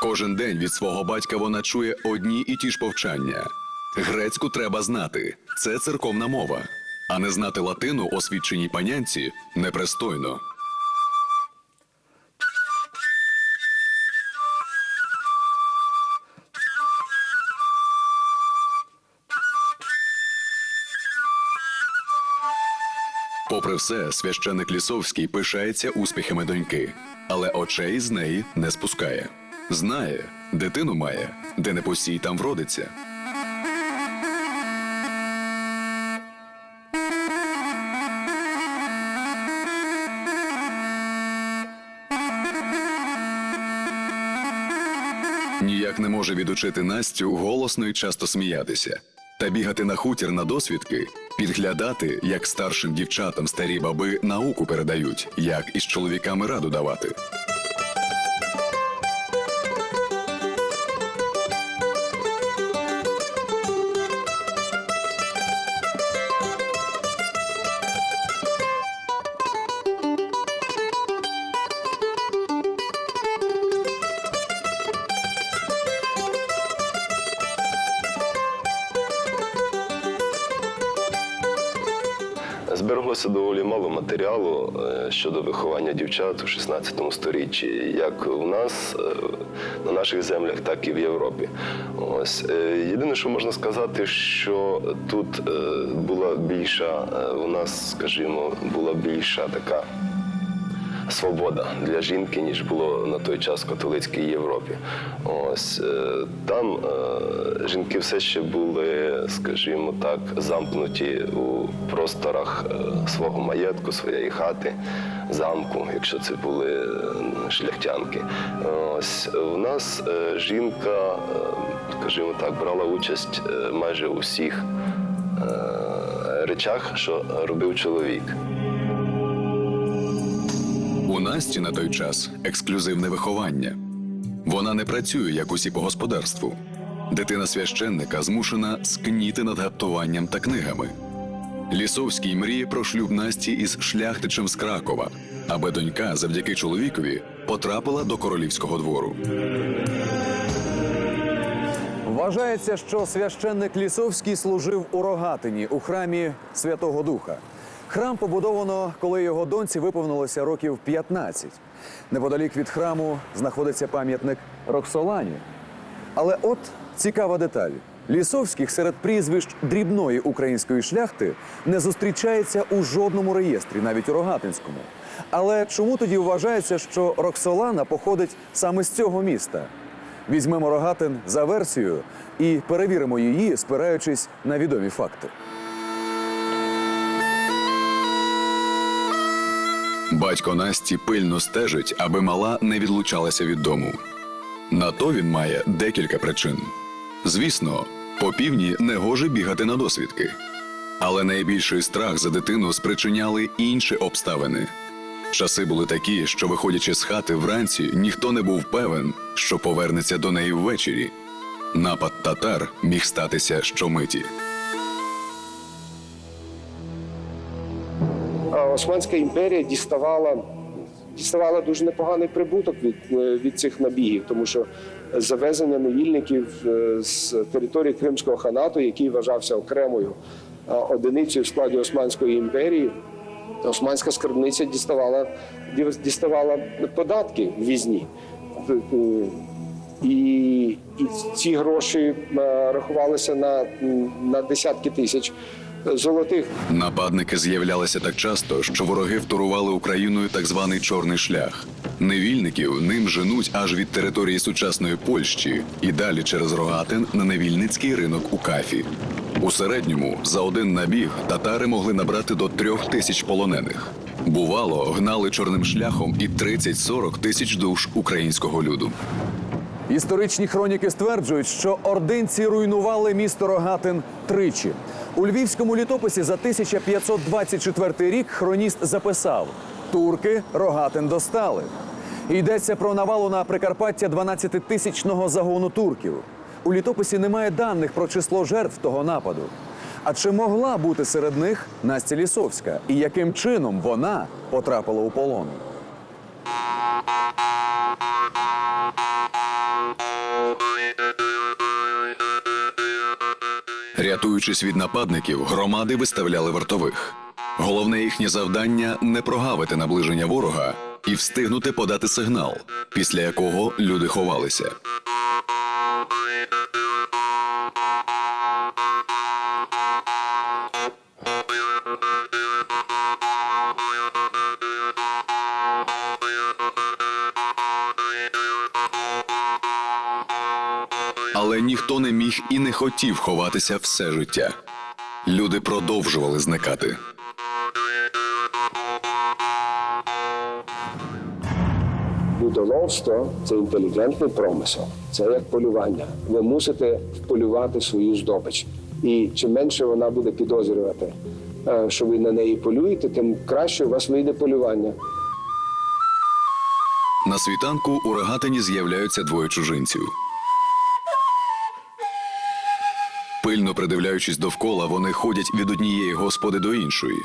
Кожен день від свого батька вона чує одні і ті ж повчання. Грецьку треба знати це церковна мова, а не знати латину освіченій панянці непристойно. Попри все, священик Лісовський пишається успіхами доньки, але очей з неї не спускає. Знає, дитину має, де не посій, там вродиться. Ніяк не може відучити Настю голосно і часто сміятися та бігати на хутір на досвідки, підглядати, як старшим дівчатам старі баби науку передають, як із чоловіками раду давати. Збереглося доволі мало матеріалу е, щодо виховання дівчат у 16 сторіччі, як у нас е, на наших землях, так і в Європі. Ось е, єдине, що можна сказати, що тут була більша, у нас, скажімо, була більша така свобода для жінки, ніж було на той час в католицькій Європі. Ось е, там е, жінки все ще були, скажімо так, замкнуті у просторах е, свого маєтку, своєї хати, замку, якщо це були шляхтянки. Ось у нас жінка, скажімо так, брала участь майже у всіх речах, що робив чоловік. У Насті на той час ексклюзивне виховання. Вона не працює як усі по господарству. Дитина священника змушена скніти над гаптуванням та книгами. Лісовський мріє про шлюб Насті із шляхтичем з Кракова, аби донька завдяки чоловікові потрапила до королівського двору. Вважається, що священник Лісовський служив у Рогатині у храмі Святого Духа. Храм побудовано, коли його доньці виповнилося років 15. Неподалік від храму знаходиться пам'ятник Роксолані. Але от цікава деталь: Лісовських серед прізвищ дрібної української шляхти не зустрічається у жодному реєстрі, навіть у Рогатинському. Але чому тоді вважається, що Роксолана походить саме з цього міста? Візьмемо Рогатин за версією і перевіримо її, спираючись на відомі факти. Батько Насті пильно стежить, аби мала не відлучалася від дому. На то він має декілька причин. Звісно, по півдні не гоже бігати на досвідки. Але найбільший страх за дитину спричиняли інші обставини. Часи були такі, що, виходячи з хати вранці, ніхто не був певен, що повернеться до неї ввечері. Напад татар міг статися щомиті. Османська імперія діставала, діставала дуже непоганий прибуток від, е, від цих набігів, тому що завезення невільників е, з території Кримського ханату, який вважався окремою е, одиницею в складі Османської імперії, Османська скарбниця діставала, діставала податки ввізні. І, і ці гроші рахувалися на, на десятки тисяч золотих. Нападники з'являлися так часто, що вороги вторували Україною так званий чорний шлях. Невільників ним женуть аж від території сучасної Польщі і далі через Рогатин на невільницький ринок у Кафі. У середньому за один набіг татари могли набрати до трьох тисяч полонених. Бувало, гнали чорним шляхом і 30-40 тисяч душ українського люду. Історичні хроніки стверджують, що ординці руйнували місто Рогатин тричі. У львівському літописі за 1524 рік хроніст записав: турки Рогатин достали. Йдеться про навалу на Прикарпаття 12-тисячного загону турків. У літописі немає даних про число жертв того нападу. А чи могла бути серед них Настя Лісовська? І яким чином вона потрапила у полон? Рятуючись від нападників, громади виставляли вартових. Головне їхнє завдання не прогавити наближення ворога і встигнути подати сигнал, після якого люди ховалися. Міг і не хотів ховатися все життя. Люди продовжували зникати. Людоловство це інтелігентний промисел, це як полювання. Ви мусите вполювати свою здобич. І чим менше вона буде підозрювати, е, що ви на неї полюєте, тим краще у вас вийде полювання. На світанку у рогатині з'являються двоє чужинців. Пильно придивляючись довкола, вони ходять від однієї господи до іншої.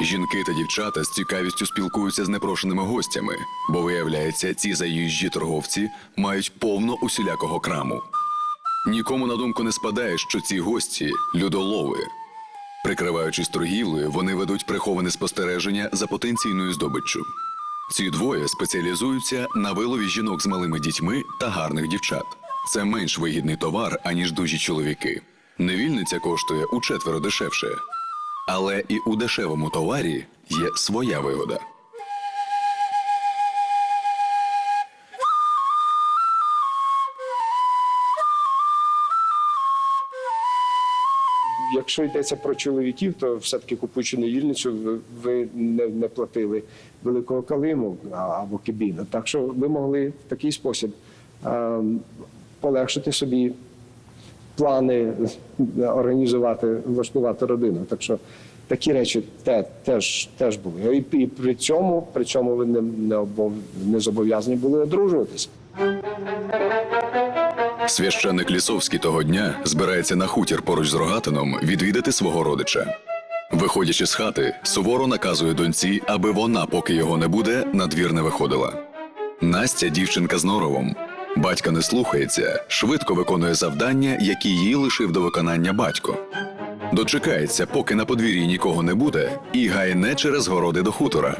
Жінки та дівчата з цікавістю спілкуються з непрошеними гостями, бо виявляється, ці заїжджі торговці мають повно усілякого краму. Нікому на думку не спадає, що ці гості людолови. Прикриваючись торгівлею, вони ведуть приховане спостереження за потенційною здобиччю. Ці двоє спеціалізуються на вилові жінок з малими дітьми та гарних дівчат. Це менш вигідний товар, аніж дужі чоловіки. Невільниця коштує у четверо дешевше. Але і у дешевому товарі є своя вигода. Якщо йдеться про чоловіків, то все-таки купуючи невільницю, ви, ви не, не платили великого калиму або кибіну. Так що ви могли в такий спосіб е, полегшити собі плани організувати, влаштувати родину. Так що такі речі те, теж, теж були. І, і при цьому, при цьому ви не, не, обов, не зобов'язані були одружуватися. Священник Лісовський того дня збирається на хутір поруч з рогатином відвідати свого родича. Виходячи з хати, суворо наказує доньці, аби вона, поки його не буде, на двір не виходила. Настя дівчинка з норовом. Батька не слухається, швидко виконує завдання, які їй лишив до виконання батько. Дочекається, поки на подвір'ї нікого не буде, і гайне через городи до хутора.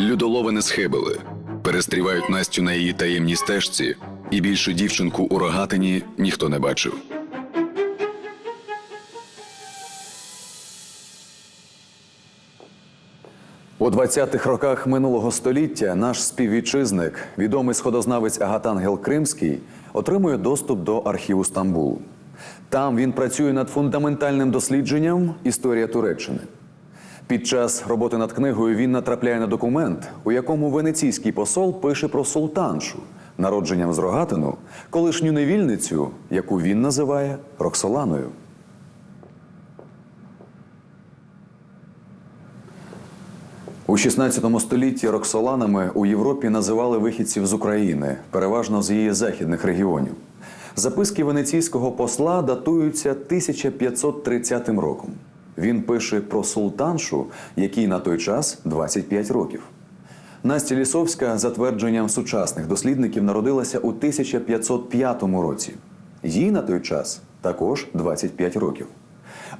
Людолови не схибили, перестрівають Настю на її таємній стежці, і більше дівчинку у рогатині ніхто не бачив. У 20-х роках минулого століття наш співвітчизник, відомий сходознавець Агатангел Кримський, отримує доступ до архіву Стамбулу. Там він працює над фундаментальним дослідженням історія Туреччини. Під час роботи над книгою він натрапляє на документ, у якому венеційський посол пише про султаншу, народженням з рогатину, колишню невільницю, яку він називає Роксоланою. У 16 столітті Роксоланами у Європі називали вихідців з України, переважно з її західних регіонів. Записки венеційського посла датуються 1530 роком. Він пише про султаншу, якій на той час 25 років. Настя Лісовська, за твердженням сучасних дослідників, народилася у 1505 році. Їй на той час також 25 років.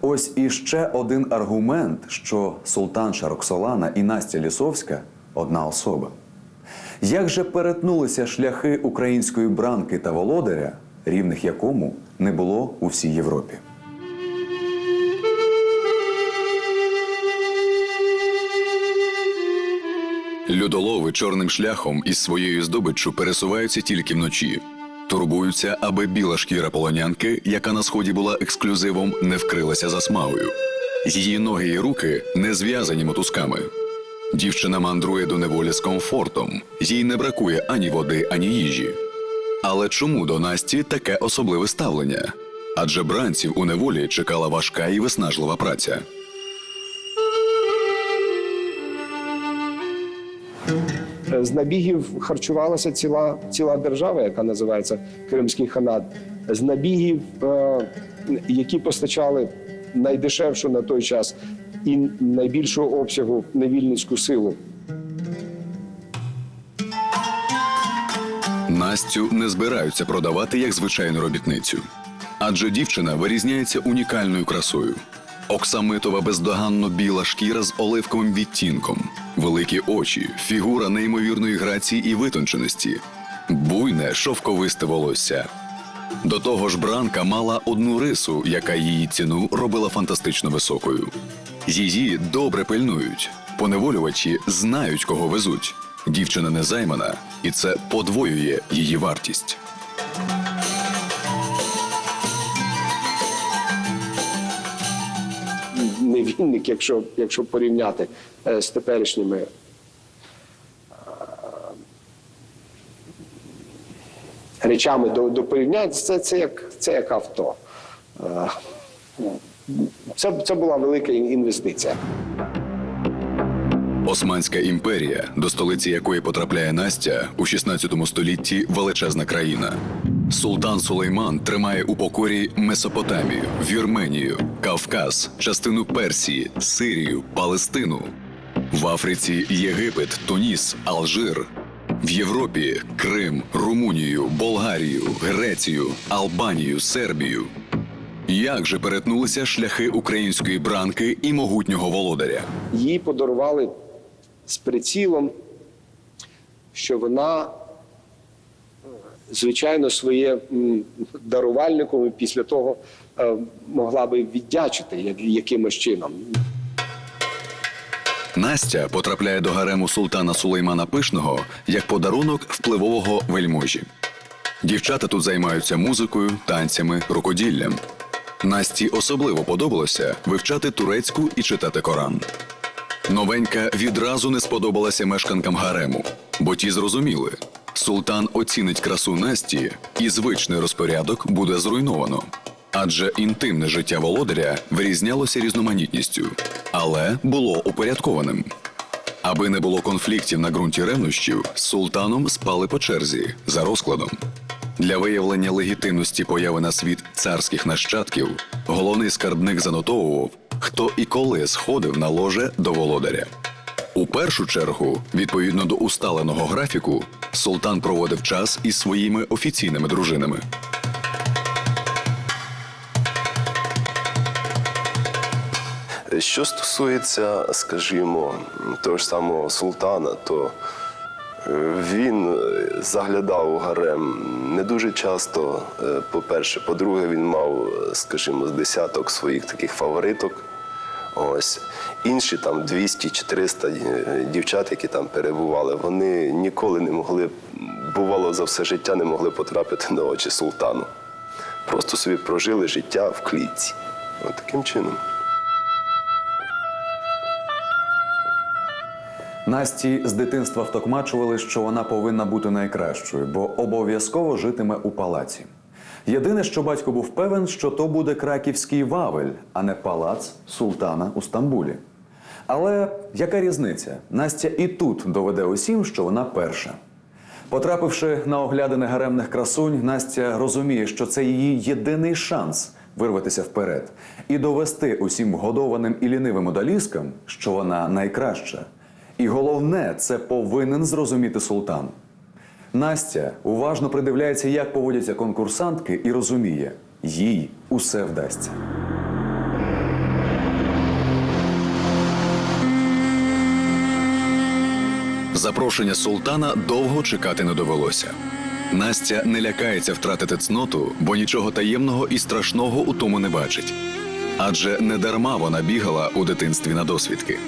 Ось іще один аргумент, що султанша Роксолана і Настя Лісовська одна особа. Як же перетнулися шляхи української бранки та володаря, рівних якому не було у всій Європі? Людолови чорним шляхом із своєю здобиччю пересуваються тільки вночі. Турбуються, аби біла шкіра полонянки, яка на сході була ексклюзивом, не вкрилася засмагою. Її ноги і руки не зв'язані мотузками. Дівчина мандрує до неволі з комфортом, їй не бракує ані води, ані їжі. Але чому до Насті таке особливе ставлення? Адже бранців у неволі чекала важка і виснажлива праця. з набігів харчувалася ціла ціла держава, яка називається Кримський ханат, з набігів, е, які постачали найдешевшу на той час і найбільшого обсягу невільницьку силу. Настю не збираються продавати як звичайну робітницю, адже дівчина вирізняється унікальною красою. Оксамитова бездоганно біла шкіра з оливковим відтінком великі очі, фігура неймовірної грації і витонченості, буйне шовковисте волосся. До того ж, бранка мала одну рису, яка її ціну робила фантастично високою. Її добре пильнують. Поневолювачі знають, кого везуть. Дівчина не займана, і це подвоює її вартість. Невільник, якщо, якщо порівняти е, з теперішніми. е, Речами до, до порівняння, це, це, як, це як авто. Е, Це, це була велика інвестиція. Османська імперія, до столиці якої потрапляє Настя у 16 столітті величезна країна. Султан Сулейман тримає у покорі Месопотамію, Вірменію, Кавказ, частину Персії, Сирію, Палестину. В Африці Єгипет, Туніс, Алжир. В Європі Крим, Румунію, Болгарію, Грецію, Албанію, Сербію. Як же перетнулися шляхи української бранки і могутнього володаря? Їй подарували з прицілом, що вона, звичайно, своє дарувальником після того е, могла би віддячити якимось чином. Настя потрапляє до гарему султана Сулеймана Пишного як подарунок впливового вельможі. Дівчата тут займаються музикою, танцями, рукоділлям. Насті особливо подобалося вивчати турецьку і читати Коран. Новенька відразу не сподобалася мешканкам гарему, бо ті зрозуміли, султан оцінить красу Насті, і звичний розпорядок буде зруйновано. Адже інтимне життя володаря вирізнялося різноманітністю, але було упорядкованим. Аби не було конфліктів на ґрунті ревнощів, з султаном спали по черзі за розкладом. Для виявлення легітимності появи на світ царських нащадків головний скарбник занотовував, хто і коли сходив на ложе до володаря. У першу чергу, відповідно до усталеного графіку, султан проводив час із своїми офіційними дружинами. Що стосується, скажімо, того ж самого султана, то е, він е, заглядав у гарем не дуже часто. е, По-перше, по-друге, він мав, скажімо, з десяток своїх таких фавориток. Ось інші там 200 чи 300 е, дівчат, які там перебували, вони ніколи не могли, бувало за все життя, не могли потрапити на очі султану. Просто собі прожили життя в клітці. От таким чином. Насті з дитинства втокмачували, що вона повинна бути найкращою, бо обов'язково житиме у палаці. Єдине, що батько був певен, що то буде краківський Вавель, а не палац султана у Стамбулі. Але яка різниця? Настя і тут доведе усім, що вона перша. Потрапивши на оглядини гаремних красунь, Настя розуміє, що це її єдиний шанс вирватися вперед і довести усім вгодованим і лінивим одаліскам, що вона найкраща. І головне, це повинен зрозуміти султан. Настя уважно придивляється, як поводяться конкурсантки, і розуміє, їй усе вдасться. Запрошення султана довго чекати не довелося. Настя не лякається втратити цноту, бо нічого таємного і страшного у тому не бачить. Адже не дарма вона бігала у дитинстві на досвідки.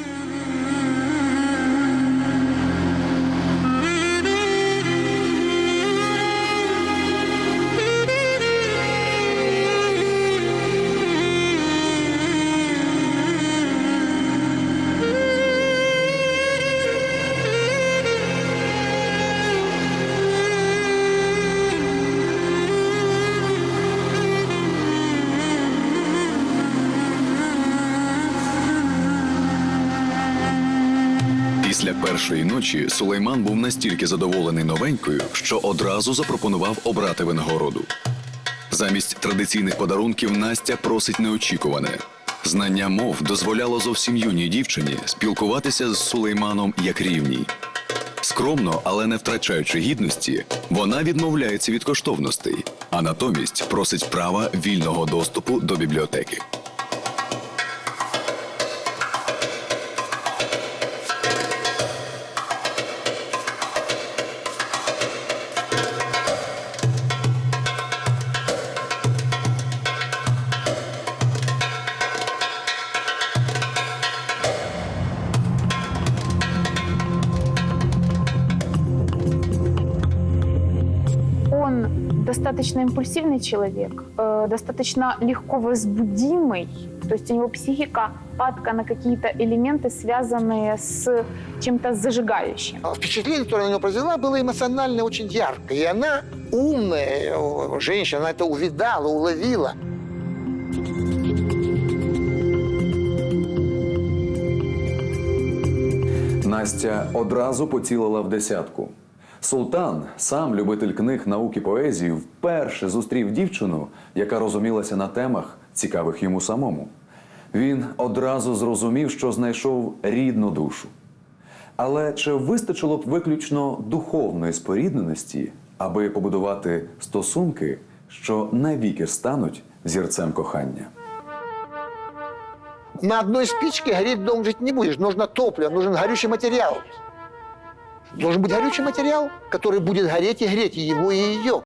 Після першої ночі Сулейман був настільки задоволений новенькою, що одразу запропонував обрати винагороду. Замість традиційних подарунків Настя просить неочікуване. Знання мов дозволяло зовсім юній дівчині спілкуватися з Сулейманом як рівній. Скромно, але не втрачаючи гідності, вона відмовляється від коштовностей, а натомість просить права вільного доступу до бібліотеки. достаточно импульсивный человек, э, достаточно легко возбудимый, то есть у него психика падка на какие-то элементы, связанные с чем-то зажигающим. А Впечатление, которое на нее произвела, было эмоционально очень яркое. И она умная э, женщина, она это увидала, уловила. Настя одразу поцілила в десятку. Султан, сам любитель книг, науки, поезії, вперше зустрів дівчину, яка розумілася на темах, цікавих йому самому. Він одразу зрозумів, що знайшов рідну душу. Але чи вистачило б виключно духовної спорідненості, аби побудувати стосунки, що навіки стануть зірцем кохання? На одной спичке гореть дом жить не будешь. Нужно топливо, нужен горючий материал. Должен быть горючий материал, который будет гореть и греть и его, и ее.